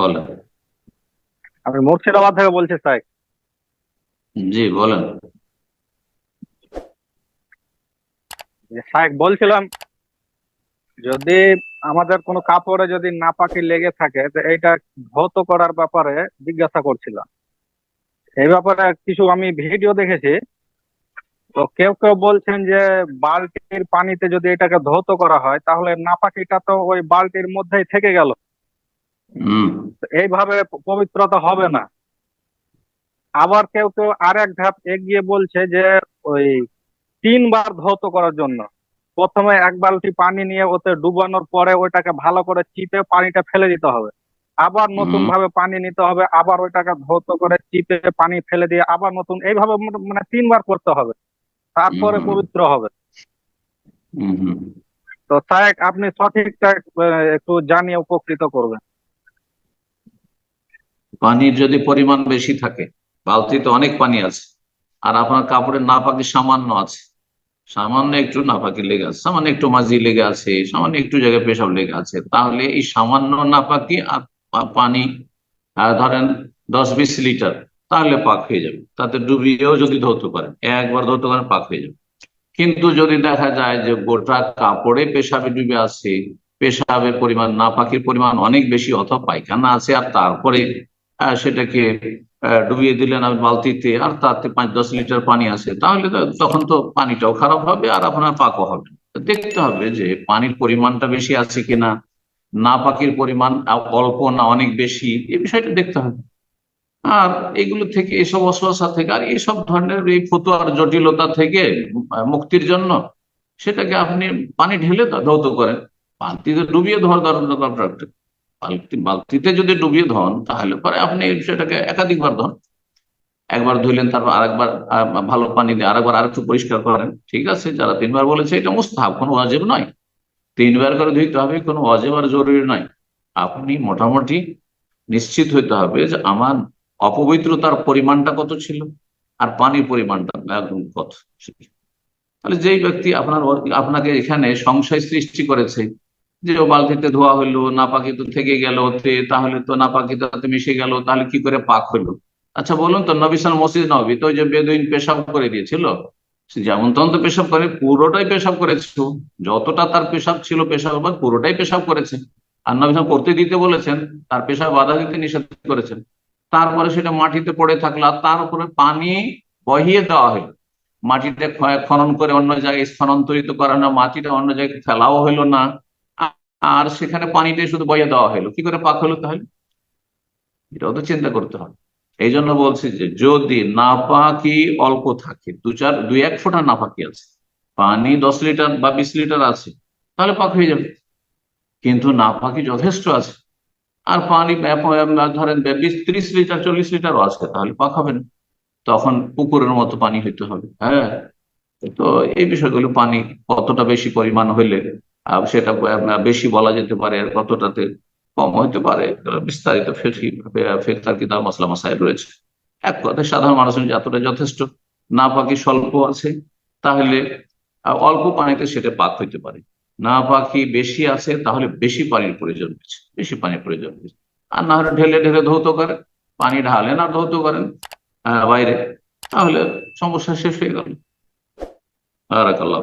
বলেন। আমি মুর্শিদাবাদ থেকে বলছি স্যার জি বলেন। স্যার বলছিলাম যদি আমাদের কোনো কাপড়ে যদি নাপাকি লেগে থাকে তো এইটা ধৌত করার ব্যাপারে জিজ্ঞাসা করছিলাম। এই ব্যাপারে কিছু আমি ভিডিও দেখেছি। তো কেউ কেউ বলছেন যে বালতির পানিতে যদি এটাকে ধৌত করা হয় তাহলে নাপাকিটা তো ওই বালতির মধ্যেই থেকে গেল। এইভাবে পবিত্রতা হবে না। আবার কেউ কেউ আর এক ধাপ এগিয়ে বলছে যে ওই তিনবার ধৌত করার জন্য। প্রথমে এক বালতি পানি নিয়ে ওতে ডুবানোর পরে ওইটাকে ভালো করে চিপে পানিটা ফেলে দিতে হবে। আবার নতুন ভাবে পানি নিতে হবে আবার ওইটাকে ধৌত করে চিপে পানি ফেলে দিয়ে আবার নতুন এইভাবে মানে তিনবার করতে হবে। তারপরে পবিত্র হবে। তো তাই আপনি সঠিকটা একটু জানিয়ে উপকৃত করবেন। পানির যদি পরিমাণ বেশি থাকে, বালতিতে অনেক পানি আছে, আর আপনার কাপড়ের নাপাকি সামান্য আছে। সামান্য একটু নাপাকি লেগে আছে, সামান্য একটু মাঝি লেগে আছে, সামান্য একটু জায়গায় পেশাব লেগে আছে, তাহলে এই সামান্য নাপাকি আর পানি ধরেন দশ বিশ লিটার, তাহলে পাক হয়ে যাবে। তাতে ডুবিয়েও যদি ধরতে পারেন, একবার ধরতে পারেন পাক হয়ে যাবে। কিন্তু যদি দেখা যায় যে গোটা কাপড়ে পেশাবে ডুবে আছে, পেশাবের পরিমাণ, নাপাকির পরিমাণ অনেক বেশি অথবা পায়খানা আছে আর তারপরে সেটাকে ডুবিয়ে দিলেন আপনি বালতিতে, আর তাতে পাঁচ, দশ লিটার পানি আছে। তাহলে তখন তো পানিটাও খারাপ হবে আর আপনার পাকও হবে দেখতে হবে যে পানির পরিমাণটা বেশি আছে কিনা, না পাকির পরিমাণ অল্প না অনেক বেশি এই বিষয়টা দেখতে হবে। আর এগুলো থেকে, এসব অসহসা থেকে, আর এইসব ধরনের এই ফতুয়ার জটিলতা থেকে মুক্তির জন্য সেটাকে আপনি পানি ঢেলে ধৌত করেন। বালতিতে ডুবিয়ে ধর দরকার। বালতি বালতিতে যদি ডুবিয়ে ধন, তাহলে পরে আপনি সেটাকে একাধিকবার ধন। একবার ধুইলেন, তারপর আরেকবার ভালো পানি দিয়ে আরেকবার আরেকটু পরিষ্কার করেন। ঠিক আছে, যারা তিনবার বলেছে এটা মুস্তাহাব, কোনো ওয়াজিব নয়। তিনবার করে ধুইতে হবে, কোনো ওয়াজিব আর জরুরি নয়। আপনি মোটামুটি নিশ্চিত হইতে হবে যে আমার অপবিত্রতার পরিমাণটা কত ছিল আর পানির পরিমাণটা একদম কত ছিল। তাহলে যেই ব্যক্তি আপনার আপনাকে এখানে সংশয় সৃষ্টি করেছে যে ও বালতিতে ধোয়া হইল নাপাকি তো থেকে গেল তাহলে তো নাপাকি তাতে মিশে গেল, তাহলে কি করে পাক হইল আচ্ছা বলুন তো নবিসাল মসজিদ নবী, তো যে বেদুইন পেশাব করে দিয়েছিল? যেমন তখন তো পেশাব করে, পুরোটাই পেশাব করেছিল যতটা তার পেশাব ছিল পেশাব পুরোটাই পেশাব করেছে। আর নবিসাল করতে দিতে বলেছেন, তার পেশাব বাধা দিতে নিষেধ করেছেন। তারপরে সেটা মাটিতে পড়ে থাকল, আর তার উপরে পানি বহিয়ে দেওয়া হলো। মাটিতে খনন করে অন্য জায়গায় স্থানান্তরিত করা না, মাটিটা অন্য জায়গায় ফেলাও হলো না। আর সেখানে পানিটাই শুধু বইয়ে দেওয়া হলো কি করে পাক হলো তাহলে? এটাও তো চিন্তা করতে হবে। এই জন্য বলছি যে যদি নাপাকি অল্প থাকে, দু চার, দুই এক ফোঁটা নাপাকি আছে, পানি দশ লিটার বা বিশ লিটার আছে, তাহলে পাক হয়ে যাবে। কিন্তু নাপাকি যথেষ্ট আছে। আর পানি ধরেন বিশ, ত্রিশ লিটার, চল্লিশ লিটারও আছে, তাহলে পাক হবে না। তখন পুকুরের মতো পানি হইতে হবে। হ্যাঁ? তো এই বিষয়গুলো পানি কতটা বেশি পরিমাণ হইলে সেটা বেশি বলা যেতে পারে আর কতটাতে কম হইতে পারে বিস্তারিত ফেকি ফেকার কিতাব মাসলা মাসাইল রয়েছে। এক কথায়, সাধারণ মানুষের যতটা যথেষ্ট, না পাকি স্বল্প আছে, তাহলে অল্প পানিতে সেটা পাক হইতে পারে। না পাখি বেশি আছে, তাহলে বেশি পানির প্রয়োজন হচ্ছে বেশি পানির প্রয়োজন হচ্ছে আর না হলে ঢেলে ঢেলে ধৌত করেন পানি ঢালেন আর ধৌত করেন বাইরে, তাহলে সমস্যা শেষ হয়ে গেল। বারাকাল্লাহ